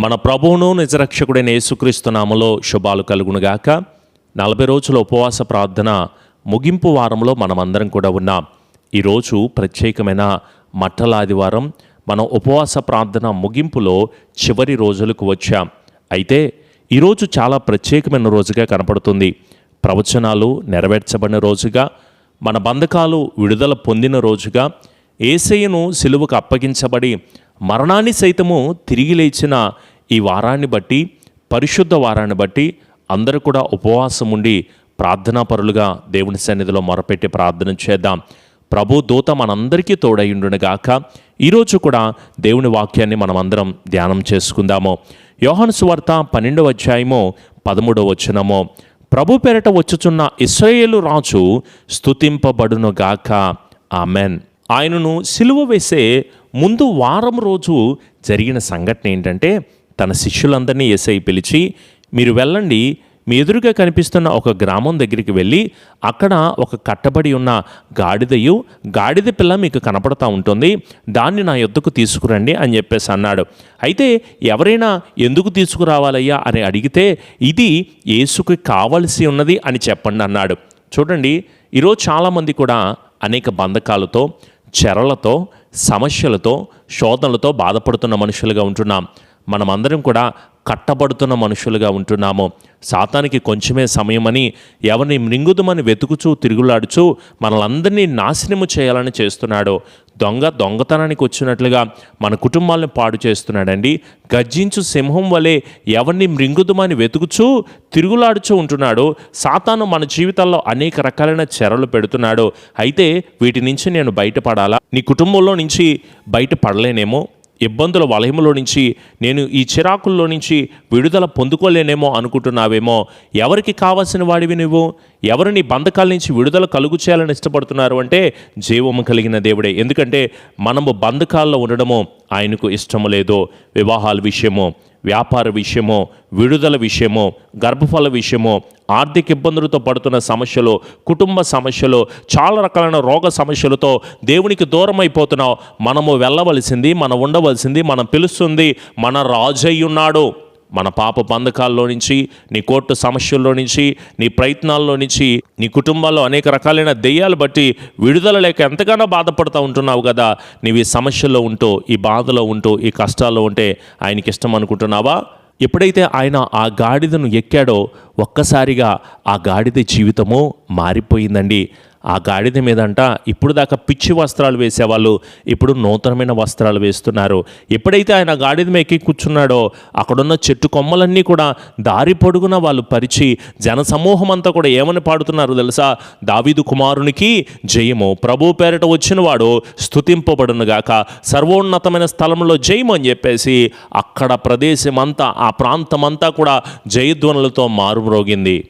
మన ప్రభువును నిజరక్షకుడైన యేసుక్రీస్తు నామలో శుభాలు కలుగునుగాక నలభై రోజుల ఉపవాస ప్రార్థన ముగింపు వారంలో మనమందరం కూడా ఉన్నాం. ఈరోజు ప్రత్యేకమైన మట్టలాదివారం మనం ఉపవాస ప్రార్థన ముగింపులో చివరి రోజులకు వచ్చాం. అయితే ఈరోజు చాలా ప్రత్యేకమైన రోజుగా కనపడుతుంది. ప్రవచనాలు నెరవేర్చబడిన రోజుగా మన బంధకాలు విడుదల పొందిన రోజుగా ఏసయ్యను సిలువకు అప్పగించబడి మరణాన్ని సైతము తిరిగి లేచిన ఈ వారాన్ని బట్టి పరిశుద్ధ వారాన్ని బట్టి అందరూ కూడా ఉపవాసం ఉండి ప్రార్థనా పరులుగా దేవుని సన్నిధిలో మొరపెట్టి ప్రార్థన చేద్దాం. ప్రభు దూత మనందరికీ తోడైండునుగాక ఈరోజు కూడా దేవుని వాక్యాన్ని మనమందరం ధ్యానం చేసుకుందాము. యోహన్ సువార్త పన్నెండవ అధ్యాయము పదమూడవ వచనము. ప్రభు పేరట వచ్చుచున్న ఇస్రాయేలు రాజు స్థుతింపబడునుగాక ఆమెన్. ఆయనను సిలువ వేసే ముందు వారం రోజు జరిగిన సంఘటన ఏంటంటే తన శిష్యులందరినీ ఎస్ఐ పిలిచి మీరు వెళ్ళండి. మీ ఎదురుగా కనిపిస్తున్న ఒక గ్రామం దగ్గరికి వెళ్ళి అక్కడ ఒక కట్టబడి ఉన్న గాడిదయు గాడిద పిల్ల మీకు కనపడతా ఉంటుంది. దాన్ని నా యొద్దకు తీసుకురండి అని చెప్పేసి అన్నాడు. అయితే ఎవరైనా ఎందుకు తీసుకురావాలయ్యా అని అడిగితే ఇది యేసుకి కావలసి ఉన్నది అని చెప్పండి అన్నాడు. చూడండి ఈరోజు చాలామంది కూడా అనేక బంధకాలతో చెరలతో సమస్యలతో శోధనలతో బాధపడుతున్న మనుషులుగా ఉంటున్నాం. మనమందరం కూడా కట్టబడుతున్న మనుషులుగా ఉంటున్నాము. సాతానికి కొంచెమే సమయమని ఎవరిని మృంగుదమని వెతుకుచూ తిరుగులాడుచూ మనలందరినీ నాశనము చేయాలని చేస్తున్నాడు. దొంగ దొంగతనానికి వచ్చినట్లుగా మన కుటుంబాలను పాడు చేస్తున్నాడండి. గర్జించు సింహం వలె ఎవరిని మృంగుదమని వెతుకుచూ తిరుగులాడుచూ ఉంటున్నాడు. సాతాను మన జీవితాల్లో అనేక రకాలైన చెరలు పెడుతున్నాడు. అయితే వీటి నుంచి నేను బయటపడాలా? నీ కుటుంబంలో నుంచి బయటపడలేనేమో? ఇబ్బందుల వలయములో నుంచి నేను ఈ చిరాకుల్లో నుంచి విడుదల పొందుకోలేనేమో అనుకుంటున్నావేమో. ఎవరికి కావాల్సిన వాడివి నువ్వు? ఎవరు నీ బంధకాల నుంచి విడుదల కలుగు చేయాలని ఇష్టపడుతున్నారు అంటే జీవము కలిగిన దేవుడే. ఎందుకంటే మనము బంధకాల్లో ఉండడము ఆయనకు ఇష్టము లేదు. వివాహాల విషయము వ్యాపార విషయమో విడుదల విషయమో గర్భఫల విషయమో ఆర్థిక ఇబ్బందులతో పడుతున్న సమస్యలు కుటుంబ సమస్యలు చాలా రకాలైన రోగ సమస్యలతో దేవునికి దూరం అయిపోతున్నావు మనము వెళ్ళవలసింది మనం ఉండవలసింది మనం పిలుస్తుంది మన రాజయ్య ఉన్నాడు మన పాప బంధకాల్లో నుంచి నీ కోర్టు సమస్యల్లో నుంచి నీ ప్రయత్నాల్లో నుంచి నీ కుటుంబాల్లో అనేక రకాలైన దెయ్యాలు బట్టి విడుదల లేక ఎంతగానో బాధపడుతూ ఉంటున్నావు కదా. నీవు ఈ సమస్యల్లో ఉంటూ ఈ బాధలో ఉంటూ ఈ కష్టాల్లో ఉంటే ఆయనకి ఇష్టం అనుకుంటున్నావా? ఎప్పుడైతే ఆయన ఆ గాడిదను ఎక్కాడో ఒక్కసారిగా ఆ గాడిద జీవితము మారిపోయిందండి. ఆ గాడిద మీదంట ఇప్పుడు దాకా పిచ్చి వస్త్రాలు వేసేవాళ్ళు ఇప్పుడు నూతనమైన వస్త్రాలు వేస్తున్నారు. ఎప్పుడైతే ఆయన గాడిద మీద ఎక్కి కూర్చున్నాడో అక్కడున్న చెట్టు కొమ్మలన్నీ కూడా దారి పొడుగున వాళ్ళు పరిచి జన సమూహం అంతా కూడా ఏమని పాడుతున్నారు తెలుసా? దావీదు కుమారునికి జయము. ప్రభు పేరట వచ్చినవాడు స్థుతింపబడునుగాక సర్వోన్నతమైన స్థలంలో జయము అని చెప్పేసి అక్కడ ప్రదేశం అంతా ఆ ప్రాంతం అంతా కూడా జయధ్వనులతో మారుమ్రోగింది.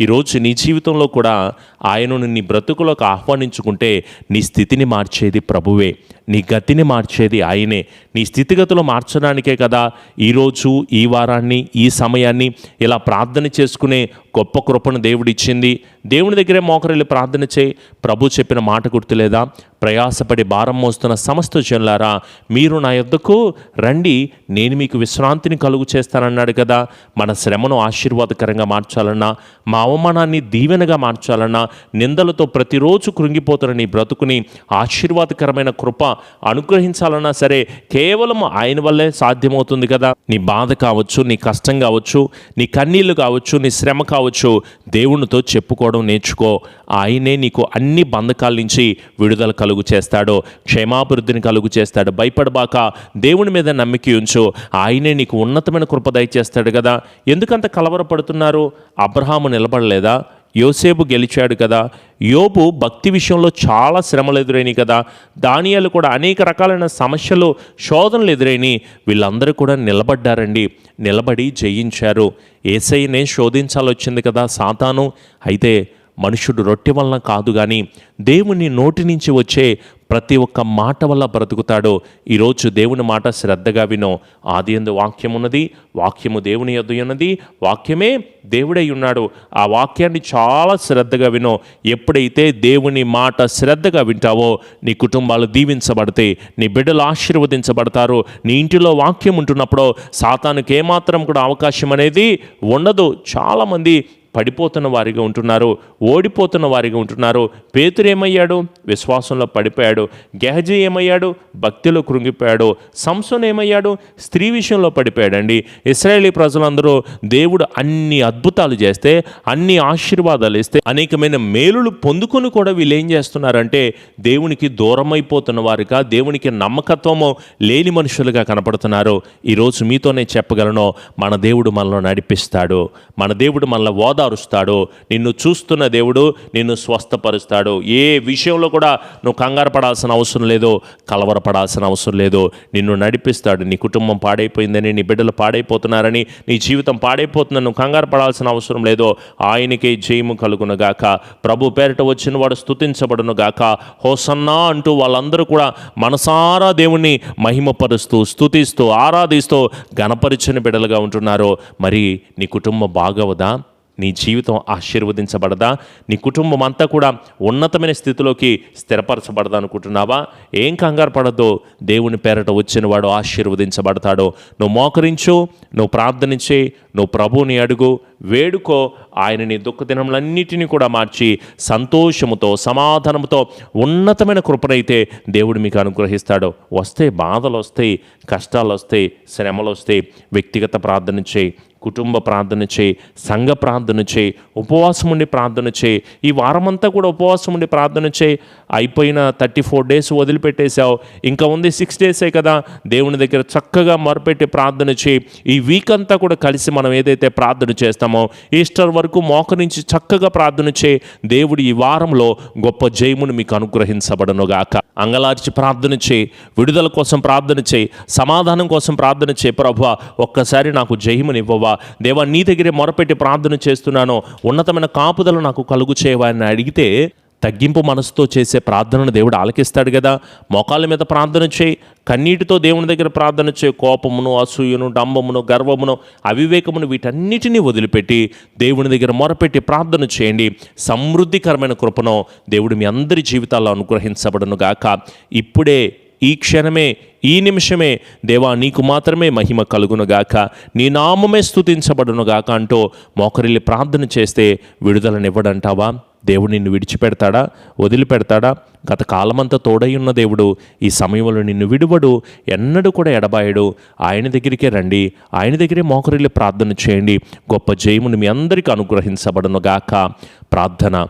ఈరోజు నీ జీవితంలో కూడా ఆయనను నీ బ్రతుకులోకి ఆహ్వానించుకుంటే నీ స్థితిని మార్చేది ప్రభువే. నీ గతిని మార్చేది ఆయనే. నీ స్థితిగతులు మార్చడానికే కదా ఈరోజు ఈ వారాన్ని ఈ సమయాన్ని ఇలా ప్రార్థన చేసుకునే గొప్ప కృపను దేవుడిచ్చింది దేవుని దగ్గరే మోకరెళ్ళి ప్రార్థన చేయి. ప్రభు చెప్పిన మాట గుర్తులేదా? ప్రయాసపడి భారం మోస్తున్న సమస్త జనులారా మీరు నా యొద్దకు రండి. నేను మీకు విశ్రాంతిని కలుగు చేస్తానన్నాడు కదా. మన శ్రమను ఆశీర్వాదకరంగా మార్చాలన్నా మా అవమానాన్ని దీవెనగా మార్చాలన్నా నిందలతో ప్రతిరోజు కృంగిపోతున్న నీ బ్రతుకుని ఆశీర్వాదకరమైన కృప అనుగ్రహించాలన్నా సరే కేవలం ఆయన వల్లే సాధ్యమవుతుంది కదా. నీ బాధ కావచ్చు నీ కష్టం కావచ్చు నీ కన్నీళ్ళు కావచ్చు నీ శ్రమ కావచ్చు దేవునితో చెప్పుకోవడం నేర్చుకో. ఆయనే నీకు అన్ని బంధకాల నుంచి విడుదల కలుగు చేస్తాడు క్షేమాభివృద్ధిని కలుగు చేస్తాడు. భయపడబాక దేవుని మీద నమ్మిక ఉంచు. ఆయనే నీకు ఉన్నతమైన కృప దయచేస్తాడు కదా. ఎందుకంత కలవరపడుతున్నారు? అబ్రహాము నిలబడలేదా? యోసేపు గెలిచాడు కదా. యోపు భక్తి విషయంలో చాలా శ్రమలు ఎదురైనాయి కదా. దానియాలు కూడా అనేక రకాలైన సమస్యలు శోధనలు ఎదురైనాయి. వీళ్ళందరూ కూడా నిలబడ్డారండి. నిలబడి జయించారు. ఏసైనే శోధించాలొచ్చింది కదా సాతాను. అయితే మనుషుడు రొట్టె వలన కాదు కానీ దేవుని నోటి నుంచి వచ్చే ప్రతి ఒక్క మాట వల్ల బ్రతుకుతాడో. ఈరోజు దేవుని మాట శ్రద్ధగా వినో. ఆది ఎందు వాక్యం ఉన్నది. వాక్యము దేవుని యొద్ద ఉన్నది. వాక్యమే దేవుడై ఉన్నాడు. ఆ వాక్యాన్ని చాలా శ్రద్ధగా వినో. ఎప్పుడైతే దేవుని మాట శ్రద్ధగా వింటావో నీ కుటుంబాలు దీవించబడితే నీ బిడ్డలు ఆశీర్వదించబడతారు. నీ ఇంటిలో వాక్యం ఉంటున్నప్పుడు సాతానికి ఏమాత్రం కూడా అవకాశం అనేది ఉండదు. చాలామంది పడిపోతున్న వారిగా ఉంటున్నారు ఓడిపోతున్న వారిగా ఉంటున్నారు పేతురు ఏమయ్యాడు? విశ్వాసంలో పడిపోయాడు. గెహజీ ఏమయ్యాడు? భక్తిలో కృంగిపోయాడు. సంసోన్ ఏమయ్యాడు? స్త్రీ విషయంలో పడిపోయాడండి. ఇస్రాయేలీ ప్రజలందరూ దేవుడు అన్ని అద్భుతాలు చేస్తే అన్ని ఆశీర్వాదాలు ఇస్తే అనేకమైన మేలులు పొందుకొని కూడా వీళ్ళు ఏం చేస్తున్నారంటే దేవునికి దూరమైపోతున్న వారిగా వారుగా దేవునికి నమ్మకత్వము లేని మనుషులుగా కనపడుతున్నారు. ఈరోజు మీతోనే చెప్పగలను మన దేవుడు మనలో నడిపిస్తాడు. మన దేవుడు మనల్ని ఓదారుస్తాడు నిన్ను చూస్తున్న దేవుడు నిన్ను స్వస్థపరుస్తాడు. ఏ విషయంలో కూడా నువ్వు కంగారు పడాల్సిన అవసరం లేదు కలవరపడాల్సిన అవసరం లేదు. నిన్ను నడిపిస్తాడు నీ కుటుంబం పాడైపోయిందని నీ బిడ్డలు పాడైపోతున్నారని నీ జీవితం పాడైపోతుందని నువ్వు కంగారు పడాల్సిన అవసరం లేదు. ఆయనకే జయము కలుగును గాక. ప్రభు పేరిట వచ్చిన వాడు స్తుతించబడును గాక. హోసన్నా అంటూ వాళ్ళందరూ కూడా మనసారా దేవుణ్ణి మహిమపరుస్తూ స్థుతిస్తూ ఆరాధిస్తూ గణపరిచిన బిడ్డలుగా ఉంటున్నారు. మరి నీ కుటుంబం బాగవదా? నీ జీవితం ఆశీర్వదించబడదా? నీ కుటుంబం అంతా కూడా ఉన్నతమైన స్థితిలోకి స్థిరపరచబడదా అనుకుంటున్నావా? ఏం కంగారు పడద్దో. దేవుని పేరట వచ్చిన వాడు ఆశీర్వదించబడతాడో. నువ్వు మోకరించు నువ్వు ప్రార్థనించే నువ్వు ప్రభువుని అడుగు వేడుకో. ఆయన నీ కూడా మార్చి సంతోషముతో సమాధానంతో ఉన్నతమైన కృపనైతే దేవుడు మీకు అనుగ్రహిస్తాడు. వస్తే బాధలు వస్తాయి కష్టాలు వస్తాయి శ్రమలు వస్తాయి వ్యక్తిగత ప్రార్థన చేయి కుటుంబ ప్రార్థన చేయి సంఘ ప్రార్థన చేయి ఉపవాసం ఉండి ప్రార్థన చేయి. ఈ వారమంతా కూడా ఉపవాసం ఉండి ప్రార్థన చేయి. అయిపోయిన థర్టీ ఫోర్ డేస్ వదిలిపెట్టేశావు. ఇంకా ఉంది సిక్స్ డేసే కదా. దేవుని దగ్గర చక్కగా మొరపెట్టి ప్రార్థన చేయి. ఈ వీక్ అంతా కూడా కలిసి మనం ఏదైతే ప్రార్థన చేస్తామో ఈస్టర్ వరకు మోకరించి నుంచి చక్కగా ప్రార్థన చేయి దేవుడు ఈ వారంలో గొప్ప జయమును మీకు అనుగ్రహించబడను గాక. అంగలార్చి ప్రార్థన చేయి విడుదల కోసం ప్రార్థన చేయి సమాధానం కోసం ప్రార్థన చేయి ప్రభు ఒక్కసారి నాకు జయమునివ్వవా. దేవా నీ దగ్గరే మొరపెట్టి ప్రార్థన చేస్తున్నాను. ఉన్నతమైన కాపుదలు నాకు కలుగు చేయవా అని అడిగితే తగ్గింపు మనసుతో చేసే ప్రార్థనను దేవుడు ఆలకిస్తాడు కదా. మోకాళ్ళ మీద ప్రార్థన చేయి కన్నీటితో దేవుని దగ్గర ప్రార్థన చేయి. కోపమును అసూయను డంబమును గర్వమును అవివేకమును వీటన్నిటినీ వదిలిపెట్టి దేవుని దగ్గర మొరపెట్టి ప్రార్థన చేయండి. సమృద్ధికరమైన కృపను దేవుడు మీ అందరి జీవితాల్లో అనుగ్రహించబడను గాక. ఇప్పుడే ఈ క్షణమే ఈ నిమిషమే దేవా నీకు మాత్రమే మహిమ కలుగునుగాక నీ నామమే స్థుతించబడునుగాక అంటూ మోకరిల్లి ప్రార్థన చేస్తే విడుదలనివ్వడంటావా? దేవుడు నిన్ను విడిచిపెడతాడా? వదిలిపెడతాడా? గత కాలమంతా తోడై ఉన్న దేవుడు ఈ సమయంలో నిన్ను విడువడు. ఎన్నడూ కూడా ఎడబాయడు. ఆయన దగ్గరికే రండి. ఆయన దగ్గరే మోకరిల్లి ప్రార్థన చేయండి. గొప్ప జయమును మీ అందరికీ అనుగ్రహించబడనుగాక. ప్రార్థన.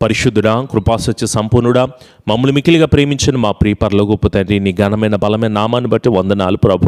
పరిశుద్ధుడా కృపాసత్య సంపూర్ణుడా మమ్మల్ని మికిలిగా ప్రేమించిన మా ప్రియ పరలోగొప్ప తండ్రి నీ ఘనమైన బలమైన నామాన్ని బట్టి వందనాలు ప్రభు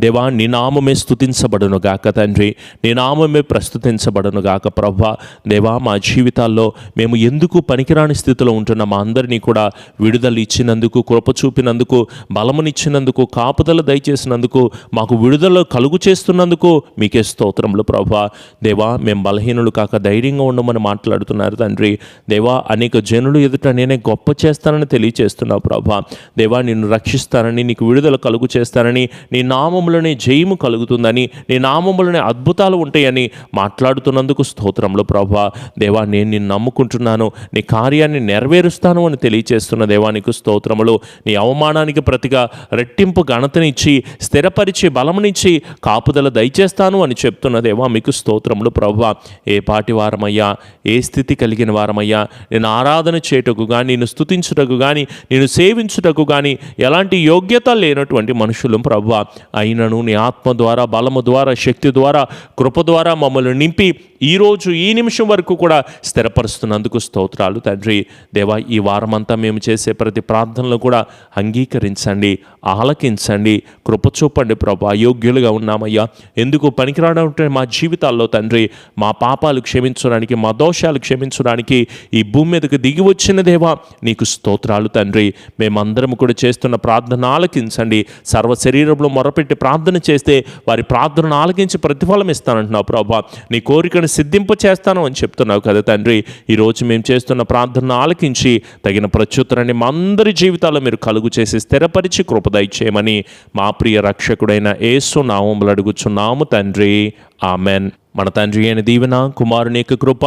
దేవా నీ నామమే స్తుతించబడును గాక తండ్రి. నీ నామమే ప్రస్తుతించబడును గాక ప్రభు దేవా మా జీవితాల్లో మేము ఎందుకు పనికిరాని స్థితిలో ఉంటున్న మా అందరినీ కూడా విడుదల ఇచ్చినందుకు కృప చూపినందుకు బలమునిచ్చినందుకు కాపుదల దయచేసినందుకు మాకు విడుదల కలుగు చేస్తున్నందుకు మీకే స్తోత్రములు ప్రభా దేవా మేము బలహీనులు కాక ధైర్యంగా ఉండమని మాట్లాడుతున్నారు తండ్రి. దేవా అనేక జనులు ఎదుట నేనే గొప్ప చేస్తానని తెలియచేస్తున్నావు ప్రభా. దేవా నిన్ను రక్షిస్తానని నీకు విడుదల కలుగు చేస్తానని నీ నామములనే జయము కలుగుతుందని నీ నామములనే అద్భుతాలు ఉంటాయని మాట్లాడుతున్నందుకు స్తోత్రంలో ప్రభా. దేవా నేను నిన్ను నమ్ముకుంటున్నాను నీ కార్యాన్ని నెరవేరుస్తాను అని తెలియచేస్తున్న దేవానికి స్తోత్రములు. నీ అవమానానికి ప్రతిగా రెట్టింపు ఘనతనిచ్చి స్థిరపరిచి బలమునిచ్చి కాపుదల దయచేస్తాను అని చెప్తున్న దేవా మీకు స్తోత్రములు ప్రభా. ఏ పాటి వారమయ్యా ఏ స్థితి కలిగిన వారమయ్యా నేను ఆరాధన చేయుటకు కానీ నేను స్తుతించుటకు కానీ నేను సేవించుటకు కానీ ఎలాంటి యోగ్యత లేనటువంటి మనుషులు ప్రభు. అయినను నీ ఆత్మ ద్వారా బలము ద్వారా శక్తి ద్వారా కృప ద్వారా మమ్మల్ని నింపి ఈరోజు ఈ నిమిషం వరకు కూడా స్థిరపరుస్తున్నందుకు స్తోత్రాలు తండ్రి. దేవా ఈ వారమంతా మేము చేసే ప్రతి ప్రార్థనలు కూడా అంగీకరించండి ఆలకించండి కృప చూపండి ప్రభు. అయోగ్యులుగా ఉన్నామయ్యా. ఎందుకు పనికిరాడంటే మా జీవితాల్లో తండ్రి మా పాపాలు క్షమించడానికి మా దోషాలు క్షమించడానికి ఈ భూమి మీదకు దిగి వచ్చిన దేవా నీకు స్తోత్రాలు తండ్రి. మేమందరం కూడా చేస్తున్న ప్రార్థన ఆలకించండి. సర్వ శరీరంలో మొరపెట్టి ప్రార్థన చేస్తే వారి ప్రార్థనను ఆలకించి ప్రతిఫలం ఇస్తానంటున్నావు ప్రభా. నీ కోరికను సిద్ధింప చేస్తాను అని చెప్తున్నావు కదా తండ్రి. ఈరోజు మేము చేస్తున్న ప్రార్థనను ఆలకించి తగిన ప్రత్యుత్తరాన్ని మా అందరి జీవితాల్లో మీరు కలుగు చేసి స్థిరపరిచి కృపదయ చేయమని మా ప్రియ రక్షకుడైన ఏసు నామములు అడుగుచున్నాము తండ్రి. ఆమెన్. మన తండ్రి అయిన దీవెన కుమారుని యొక్క కృప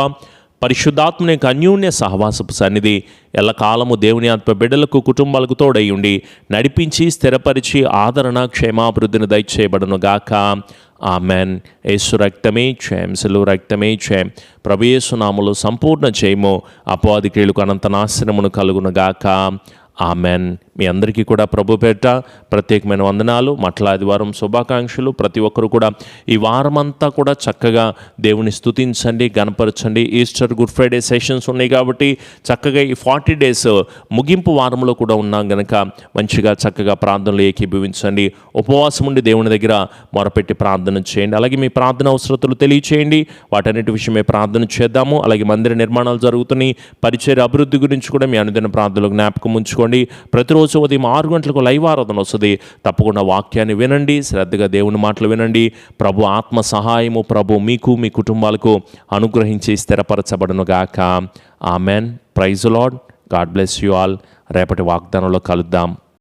పరిశుద్ధాత్మని యొక్క అన్యోన్య సహవాసపు సన్నిధి ఎల్లకాలము దేవుని ఆత్మ బిడ్డలకు కుటుంబాలకు తోడై ఉండి నడిపించి స్థిరపరిచి ఆదరణ క్షేమాభివృద్ధిని దయచేయబడును గాక ఆమెన్. యేసు రక్తమే క్షయం సెలు రక్తమే క్షయం ప్రభు సంపూర్ణ చేయము అపవాది క్రియలకు అనంత నాశనమును కలుగునుగాక. ఆమెన్. మీ అందరికీ కూడా ప్రభు పేట ప్రత్యేకమైన వందనాలు మట్ల ఆదివారం శుభాకాంక్షలు. ప్రతి ఒక్కరు కూడా ఈ వారమంతా కూడా చక్కగా దేవుని స్థుతించండి గనపరచండి ఈస్టర్ గుడ్ ఫ్రైడే సెషన్స్ ఉన్నాయి కాబట్టి చక్కగా ఈ ఫార్టీ డేస్ ముగింపు వారంలో కూడా ఉన్నాం గనక మంచిగా చక్కగా ప్రార్థనలు ఏకీభవించండి. ఉపవాసం ఉండి దేవుని దగ్గర మొరపెట్టి ప్రార్థన చేయండి. అలాగే మీ ప్రార్థన అవసరతలు తెలియచేయండి. వాటన్నిటి విషయమే ప్రార్థన చేద్దాము. అలాగే మందిర నిర్మాణాలు జరుగుతున్నాయి. పరిచయ అభివృద్ధి గురించి కూడా మీ అనుదిన ప్రార్థనలు జ్ఞాపకం ఉంచుకోండి. ప్రతిరోజు ఉదయం ఆరు గంటలకు లైవ్ ఆరాధన వస్తుంది. తప్పకుండా వాక్యాన్ని వినండి శ్రద్ధగా దేవుని మాటలు వినండి. ప్రభు ఆత్మ సహాయము ప్రభు మీకు మీ కుటుంబాలకు అనుగ్రహించి స్థిరపరచబడును గాక. Amen. Praise lord God bless you all. రేపటి వాగ్దానంలో కలుద్దాం.